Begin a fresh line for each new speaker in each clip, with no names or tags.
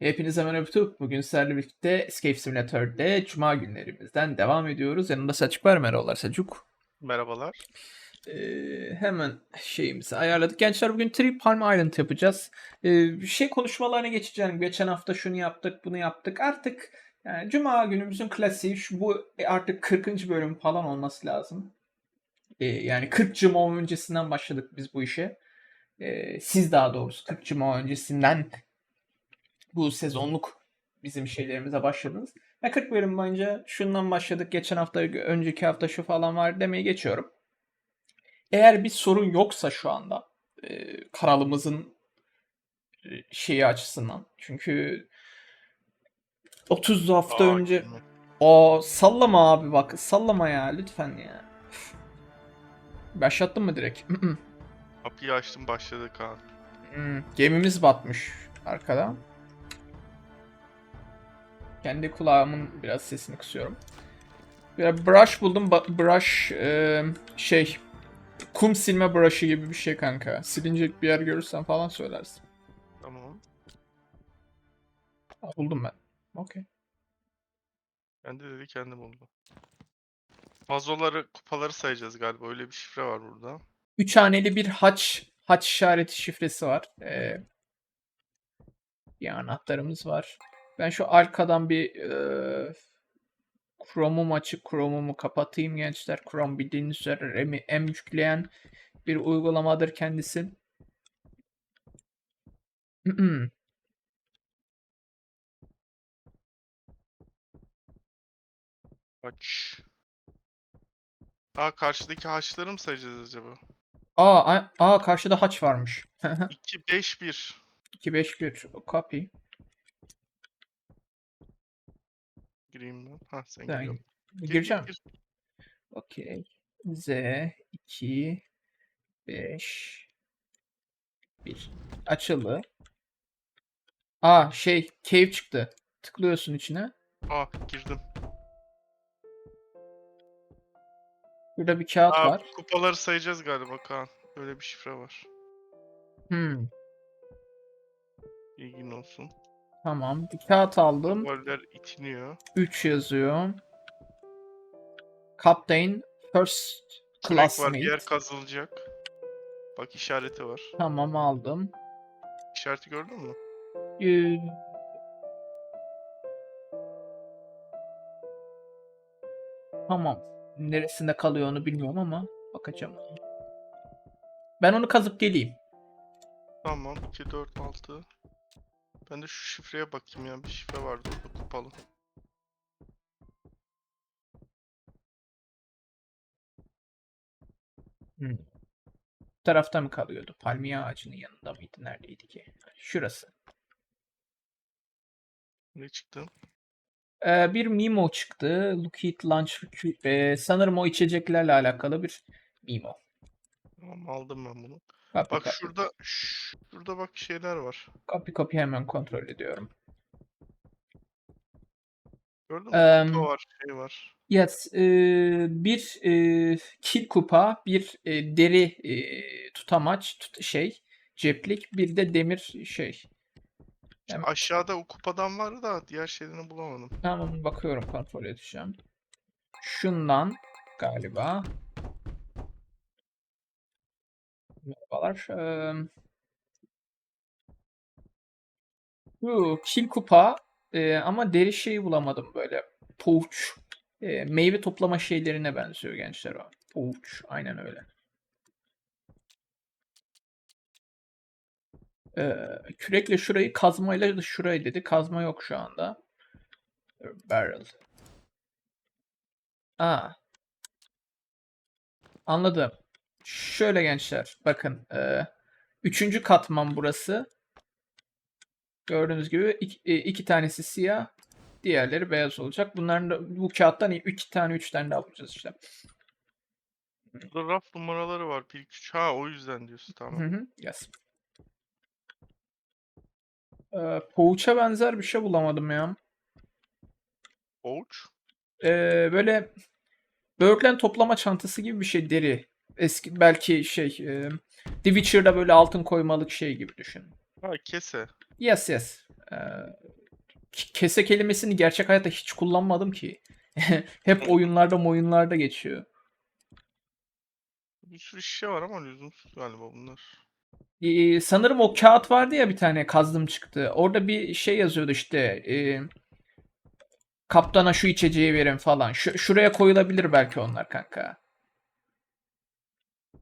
Hepinize merhaba YouTube. Bugün sizlerle birlikte Escape Simulator'de Cuma günlerimizden devam ediyoruz. Yanımda Selçuk var. Merhabalar Selçuk.
Merhabalar.
Ee, hemen şeyimizi ayarladık. Gençler bugün Tree Palm Island yapacağız. Ee, şey konuşmalarına geçeceğim. Geçen hafta şunu yaptık, bunu yaptık. Artık yani Cuma günümüzün klasiği şu, bu artık 40. bölüm falan olması lazım. Ee, yani 40 Cuma öncesinden başladık biz bu işe. Ee, siz daha doğrusu 40 Cuma öncesinden bu sezonluk bizim şeylerimize başladınız. Ve 40 bölüm boyunca şundan başladık. Geçen hafta, önceki hafta şu falan var demeyi geçiyorum. Eğer bir sorun yoksa şu anda e, kanalımızın e, şeyi açısından. Çünkü 30 hafta
Aa,
önce o sallama abi bak sallama ya lütfen ya. Başlattın mı direkt?
Kapıyı açtım başladı Kaan.
Hmm, gemimiz batmış arkada. Kendi kulağımın biraz sesini kısıyorum. Bir brush buldum. Brush e, şey kum silme brush'ı gibi bir şey kanka. Silinecek bir yer görürsen falan söylersin.
Tamam.
Ha, buldum ben. Okey.
Kendi dedi kendi buldu. Vazoları, kupaları sayacağız galiba. Öyle bir şifre var burada.
Üç haneli bir haç haç işareti şifresi var. Ee, bir anahtarımız var. Ben şu arkadan bir e, Chrome'umu açıp Chrome'umu kapatayım gençler. Chrome bildiğiniz üzere RAM'i em yükleyen bir uygulamadır kendisi.
Aç. Aa karşıdaki haçları mı sayacağız acaba?
aa, a- aa karşıda haç varmış.
2, 5, 1.
251 copy.
Gireyim ben. Ha sen
Sen
giriyorsun. Gir, gir,
Gireceğim.
gir.
Okey. Z 2 5 1 açıldı. Aa şey cave çıktı. Tıklıyorsun içine.
Aa girdim.
Burada bir kağıt
Aa
var.
kupaları sayacağız galiba Kaan. Öyle bir şifre var.
Hmm,
İlgin olsun.
Tamam. Bir kağıt aldım.
Goller itiniyor.
3 yazıyor. Captain First
var.
Classmate.
Bir yer kazılacak. Bak işareti var.
Tamam aldım.
İşareti gördün mü?
Ee, Tamam. Neresinde kalıyor onu bilmiyorum ama bakacağım. Ben onu kazıp geleyim.
Tamam 2, 4, 6. Ben de şu şifreye bakayım ya. Bir şifre vardı orada kupalı.
Hmm. Bu tarafta mı kalıyordu? Palmiye ağacının yanında mıydı? Neredeydi ki? Şurası.
Ne çıktı?
Ee, bir memo çıktı. Look at lunch. Ee, sanırım o içeceklerle alakalı bir memo.
Tamam aldım ben bunu.
Copy,
Bak
copy.
şurada şurada bak şeyler var.
Copy copy hemen kontrol ediyorum.
Gördün mü? Kupa var, şey var.
Yes, e, bir e, kil kupa, bir e, deri e, tutamaç, tut- şey, ceplik, bir de demir şey. Hemen-
Aşağıda o kupadan var da diğer şeylerini bulamadım.
Tamam bakıyorum kontrol edeceğim. Şundan galiba. Merhabalar. Bu kil kupa e, ama deri şeyi bulamadım böyle. Pouch. E, meyve toplama şeylerine benziyor gençler o. Pouch. Aynen öyle. E, kürekle şurayı kazmayla da şurayı dedi. Kazma yok şu anda. Barrel. Aa. Anladım. Şöyle gençler. Bakın. E, üçüncü katman burası. Gördüğünüz gibi iki, e, iki tanesi siyah, diğerleri beyaz olacak. Bunların da bu kağıttan iki tane, üç tane daha bulacağız işte.
Burada raf numaraları var. 1, 2, 3. Ha o yüzden diyorsun
Hı
tamam.
hı, yes. Ee, Pouch'a benzer bir şey bulamadım ya.
Pouch.
Ee, böyle böğürtlen toplama çantası gibi bir şey deri. Eski belki şey e, The Witcher'da böyle altın koymalık şey gibi düşün.
Ha kese.
Yes yes. K- kese kelimesini gerçek hayatta hiç kullanmadım ki. Hep oyunlarda oyunlarda geçiyor.
Bir sürü şişe var ama lüzumsuz galiba bunlar.
Ee, sanırım o kağıt vardı ya bir tane kazdım çıktı. Orada bir şey yazıyordu işte. e, kaptana şu içeceği verin falan. Şu, şuraya koyulabilir belki onlar kanka.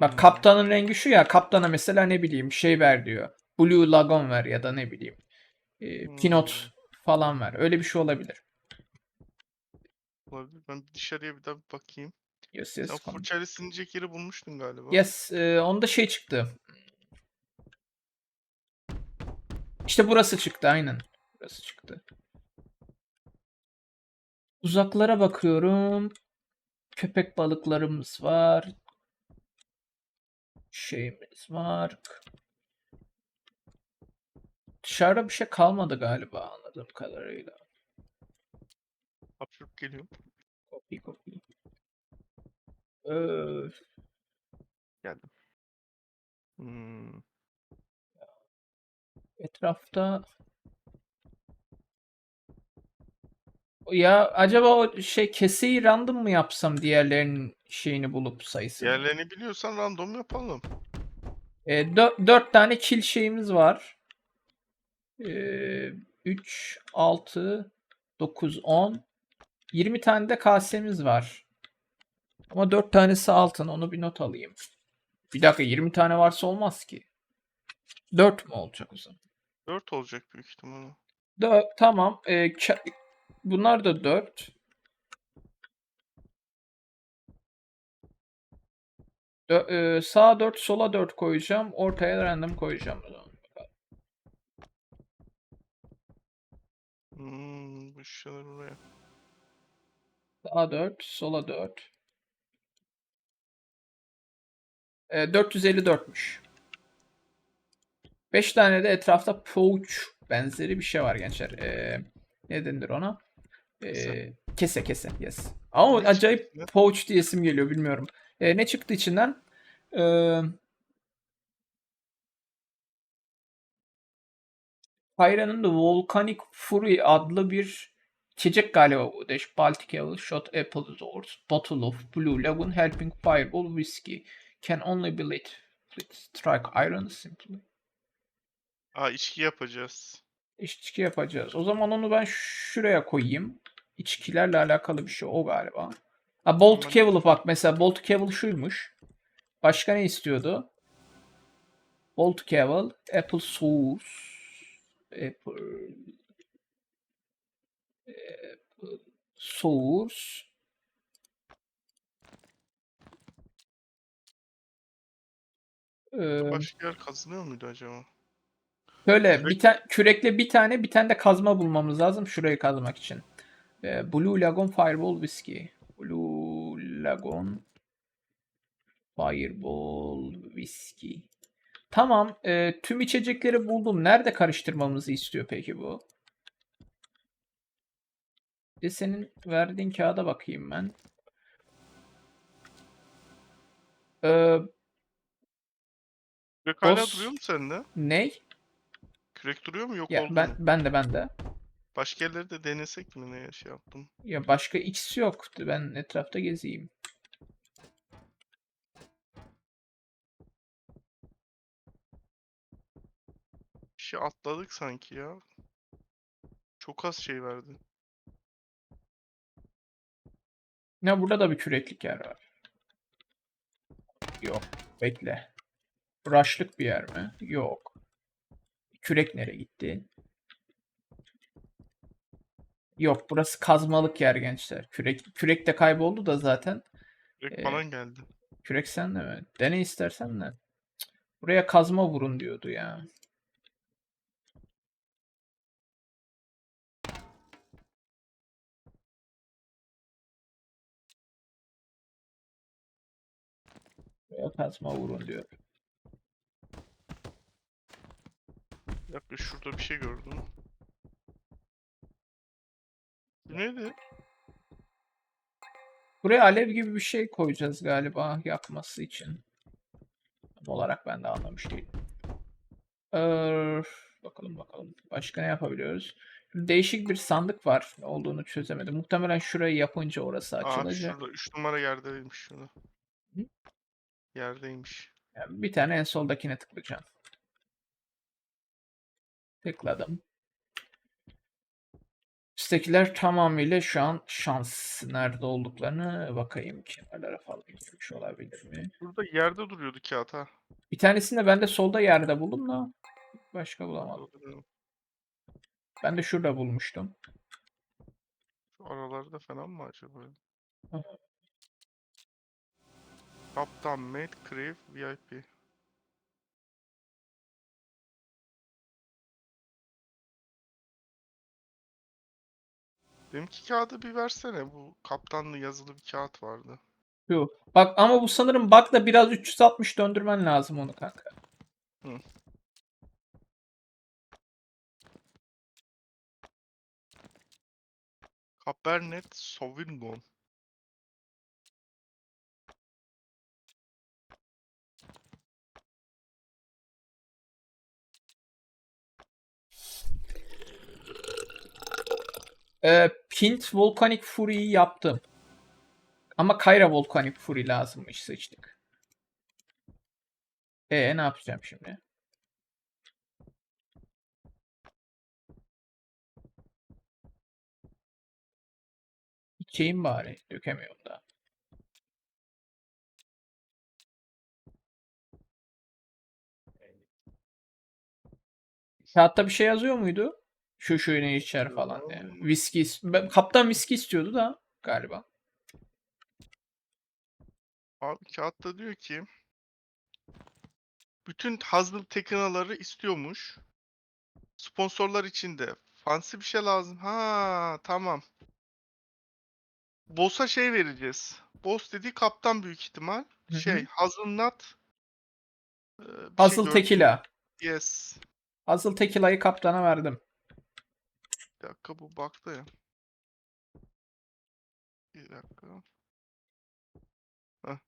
Bak
Hmm.
kaptanın rengi şu ya. Kaptana mesela ne bileyim şey ver diyor. Blue Lagoon ver ya da ne bileyim. E, Pinot falan ver. Öyle bir şey olabilir.
Olabilir. Ben dışarıya bir daha bir bakayım.
Yes yes.
Sen fırçayla silinecek yeri bulmuştun galiba.
Yes, e, onda şey çıktı. İşte burası çıktı aynen. Burası çıktı. Uzaklara bakıyorum. Köpek balıklarımız var. Şeyimiz var. Dışarıda bir şey kalmadı galiba anladığım kadarıyla.
Hapşırıp geliyorum.
Copy copy. Ee,
Geldim. Hmm.
Etrafta ya acaba o şey keseyi random mı yapsam diğerlerinin şeyini bulup sayısını?
Diğerlerini biliyorsan random yapalım.
E, dö- dört tane kill şeyimiz var. E, 3, 6, 9, 10. 20 tane de kasemiz var. Ama 4 tanesi altın. Onu bir not alayım. Bir dakika 20 tane varsa olmaz ki. 4 mü olacak o zaman?
4 olacak büyük ihtimalle.
Dö- tamam. E, bunlar da 4. Dö- e, sağa 4, sola 4 koyacağım. Ortaya random koyacağım.
Hmm, bu şişeler buraya.
Sağa 4, sola 4. E, 454'müş. 5 tane de etrafta pouch benzeri bir şey var gençler. E, ne denir ona? E,
Kese.
kese. Yes. Ama acayip pouch diyesim geliyor bilmiyorum. E, ne çıktı içinden? E, Tyra'nın da Volcanic Fury adlı bir içecek galiba bu. Dash Baltic Ale Shot Apple Source Bottle of Blue Lagoon Helping Fireball Whiskey Can only be lit with strike iron simply.
Aa içki yapacağız.
İçki yapacağız. O zaman onu ben şuraya koyayım. İçkilerle alakalı bir şey o galiba. Ha, Bolt. Cable bak mesela Bolt Cable şuymuş. Başka ne istiyordu? Bolt Cable, Apple Source, Apple, Apple Source, Ee,
Başka yer kazınıyor muydu acaba?
Şöyle bir tane kürekle bir tane bir tane de kazma bulmamız lazım şurayı kazmak için. Ee, Blue Lagoon Fireball Whiskey. Lagoon Fireball Whiskey. Tamam. e, tüm içecekleri buldum. Nerede karıştırmamızı istiyor peki bu? De senin verdiğin kağıda bakayım ben. Ee,
Kürek hala
Boss-
duruyor mu sende?
ney?
Kürek duruyor mu yok
Ya
oldu
ben
mu?
ben de ben de.
Başka yerleri de denesek mi ne şey yaptım?
Ya başka X yok. Ben etrafta gezeyim.
Bir şey atladık sanki ya. Çok az şey verdi.
Ya burada da bir küreklik yer var. Yok. Bekle. Rush'lık bir yer mi? Yok. Kürek nereye gitti? Yok burası kazmalık yer gençler. Kürek, kürek de kayboldu da zaten.
Kürek
Ee,
falan geldi.
Kürek sende mi? Dene istersen de. Buraya kazma vurun diyordu ya. Buraya kazma vurun diyor.
Dakika şurada bir şey gördüm. Bu neydi?
Buraya alev gibi bir şey koyacağız galiba yakması için. Tam olarak ben de anlamış değilim. Ee, bakalım bakalım. Başka ne yapabiliyoruz? değişik bir sandık var. Ne olduğunu çözemedim. Muhtemelen şurayı yapınca orası
Aa
açılacak.
şurada 3 numara yerdeymiş şurada. Yerdeymiş.
Yani bir tane en soldakine tıklayacağım. Tıkladım. Üsttekiler tamamıyla şu an şans. Nerede olduklarını bakayım. Kenarlara falan gitmiş olabilir mi?
Burada yerde duruyordu kağıt ha.
Bir tanesini de ben de solda yerde buldum da başka bulamadım. Ben de şurada bulmuştum.
Şu aralarda falan mı acaba? Kaptan Mate Crave VIP. Benimki kağıdı bir versene. Bu kaptanlı yazılı bir kağıt vardı.
Şu. Bak ama bu sanırım bug'da biraz 360 döndürmen lazım onu kanka.
Cabernet Sauvignon.
Ee, Pint Volcanic Fury'yi yaptım. Ama Kyra Volcanic Fury lazımmış seçtik. E ne yapacağım şimdi? İçeyim bari. Dökemiyorum da. Kağıtta bir şey yazıyor muydu? Şu ne içer falan diye. Viski, kaptan viski istiyordu da galiba.
Abi kağıtta diyor ki bütün hazır tekinaları istiyormuş. Sponsorlar için de fancy bir şey lazım. Ha tamam. Boss'a şey vereceğiz. Boss dediği kaptan büyük ihtimal.
Hı hı.
Şey hazelnut. e, bir şey
tekila.
Yes.
Asıl tekila'yı kaptana verdim.
Bir dakika bu baktı ya. Bir dakika. Heh.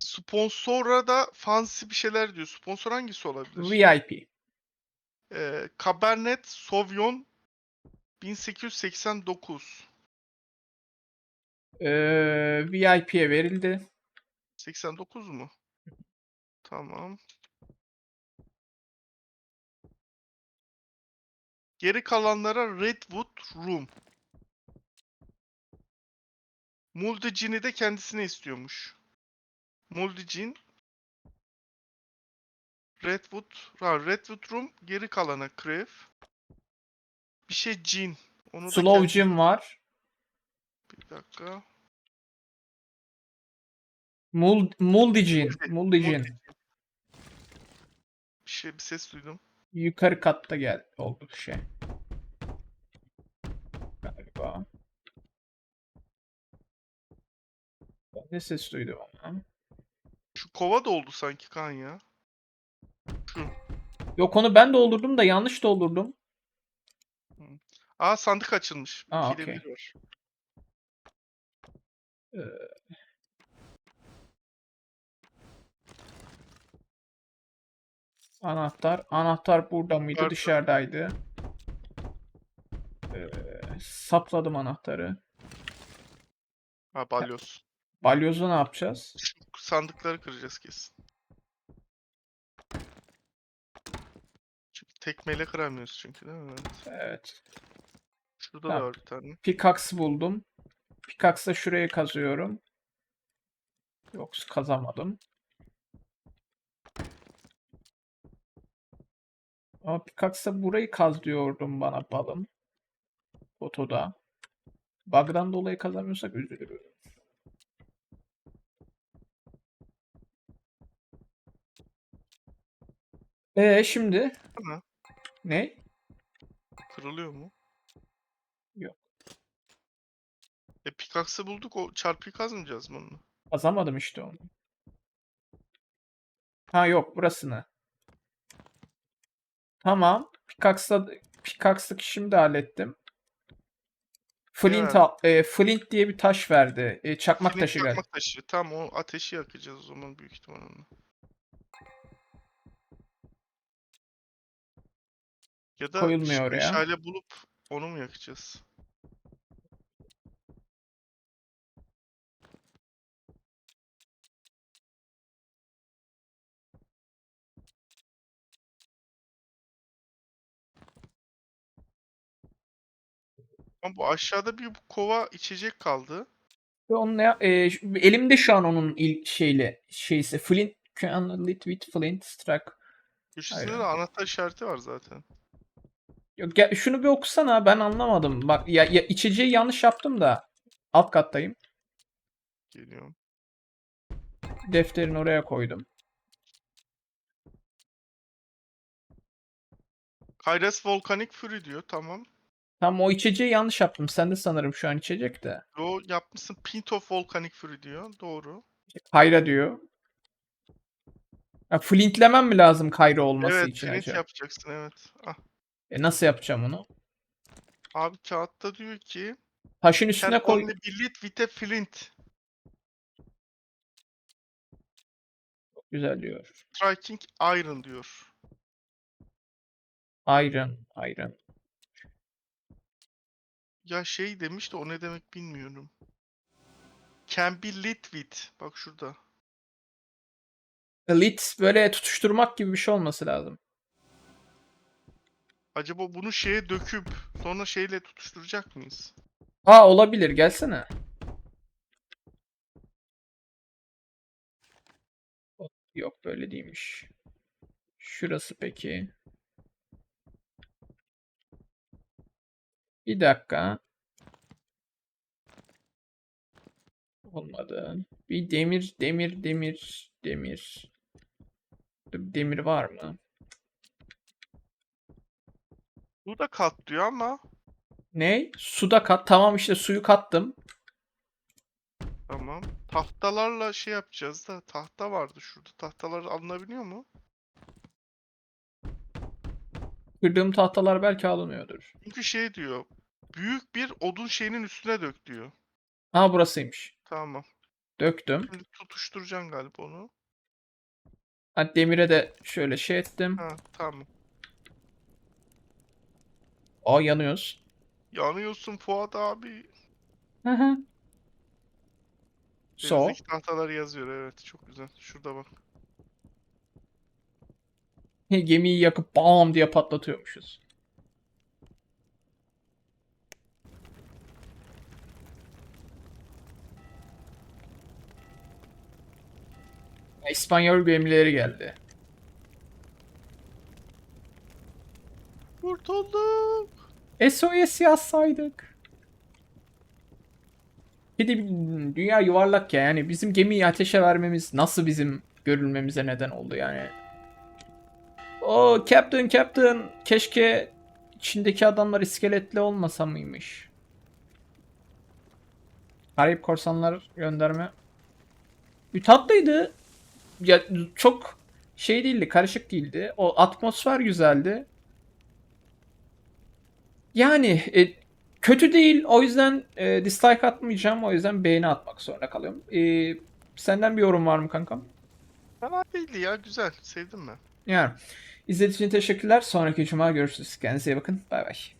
Sponsora da fancy bir şeyler diyor. Sponsor hangisi olabilir?
VIP.
Ee, Cabernet Sauvignon 1889.
Ee, VIP'ye verildi.
89 mu? Tamam. Geri kalanlara Redwood Room. Muldigin'i de kendisine istiyormuş. Muldigin Redwood, ha, Redwood Room geri kalana Crave. Bir şey Gin. Onu
Slow
kendi-
Jim var.
Bir dakika.
Mul Muldigin.
Muldi-
Muldigin.
Muldigin. Bir şey bir ses duydum.
Yukarı katta gel oldu şey. Galiba. Ben ne ses duydum ama.
Şu kova da oldu sanki kan ya. Şu.
Yok onu ben doldurdum da yanlış doldurdum.
Aa sandık açılmış.
Aa,
bir
Anahtar. Anahtar burada mıydı?
Yukarıda.
Dışarıdaydı. Ee, sapladım anahtarı.
Ha balyoz.
Balyozu ne yapacağız?
Sandıkları kıracağız kesin. Çünkü tekmeyle kıramıyoruz çünkü değil mi? Evet.
Evet.
Şurada
Tamam.
da var bir tane.
Pickaxe buldum. Pickaxe'la şuraya kazıyorum. Yok kazamadım. Ama Pickaxe'la burayı kaz diyordum bana balım. Fotoda. Bug'dan dolayı kazamıyorsak üzülürüm. Ee şimdi
Ama
ne?
kırılıyor mu?
Yok.
E pickaxe bulduk o çarpıyı kazmayacağız mı onunla?
Kazamadım işte onu. Ha yok burasını. Tamam. Pickaxe'la Pickaxe'lık işimi de hallettim. Flint,
verdi?
al- e, Flint diye bir taş verdi. E, çakmak
Flint
taşı geldi.
yakmak taşı. Tamam o ateşi yakacağız o zaman büyük ihtimal onunla. Ya da
Koyulmuyor
meşale bulup onu mu yakacağız? Ama bu aşağıda bir kova içecek kaldı.
Ve onunla ya- e, elimde şu an onun il şeyle şeyse Flint can lit with Flint.
Köşesinde
Aynen.
de anahtar işareti var zaten.
Yok, gel- şunu bir okusana ben anlamadım. Bak ya, ya içeceği yanlış yaptım da alt kattayım.
Geliyorum.
Defterini oraya koydum.
Kairas Volcanic Fury diyor. Tamam.
Tam o içeceği yanlış yaptım. Sen de sanırım şu an içecek de.
Yo yapmışsın. Pint of Volcanic Fury diyor. Doğru.
Kayra diyor. Ya flintlemem mi lazım Kayra olması
evet,
için
flint
acaba?
yapacaksın evet. Ah.
E nasıl yapacağım onu?
Abi kağıtta diyor ki
Taşın üstüne koy.
only be lit with a flint.
Güzel diyor.
Striking iron diyor.
Iron, iron.
Ya şey demiş de o ne demek bilmiyorum. Can be lit with. Bak şurada.
Lit böyle tutuşturmak gibi bir şey olması lazım.
Acaba bunu şeye döküp sonra şeyle tutuşturacak mıyız?
Aa olabilir gelsene. Yok böyle değilmiş. Şurası peki. Bir dakika. Olmadı. Bir demir, demir, demir, demir. Demir var mı?
Bu da kat diyor ama
Ne? Suda kat. Tamam işte suyu kattım.
tamam. Tahtalarla şey yapacağız da tahta vardı şurada. Tahtalar alınabiliyor mu?
Kırdığım tahtalar belki alınıyordur.
Çünkü şey diyor. Büyük bir odun şeyinin üstüne dök diyor.
Aa burasıymış.
Tamam.
Döktüm.
Şimdi tutuşturacaksın galiba onu.
Hadi demire de şöyle şey ettim.
Ha tamam.
Aa yanıyoruz.
Yanıyorsun Fuat abi.
Hı hı. So.
Denizdeki tahtalar yazıyor evet çok güzel. Şurada bak.
Gemiyi yakıp bam diye patlatıyormuşuz. İspanyol gemileri geldi.
Kurtulduk.
SOS yazsaydık. Bir de dünya yuvarlak ya yani bizim gemiyi ateşe vermemiz nasıl bizim görülmemize neden oldu yani. O Captain Captain keşke içindeki adamlar iskeletli olmasa mıymış? Karayip korsanlar gönderme. Bir tatlıydı. Ya çok şey değildi, karışık değildi. O atmosfer güzeldi. Yani e, kötü değil. O yüzden e, dislike atmayacağım. O yüzden beğeni atmak zorunda kalıyorum. E, senden bir yorum var mı kankam?
Fena değildi ya güzel. Sevdim ben.
Yani izlediğiniz için teşekkürler. Sonraki cuma görüşürüz. Kendinize iyi bakın. Bay bay.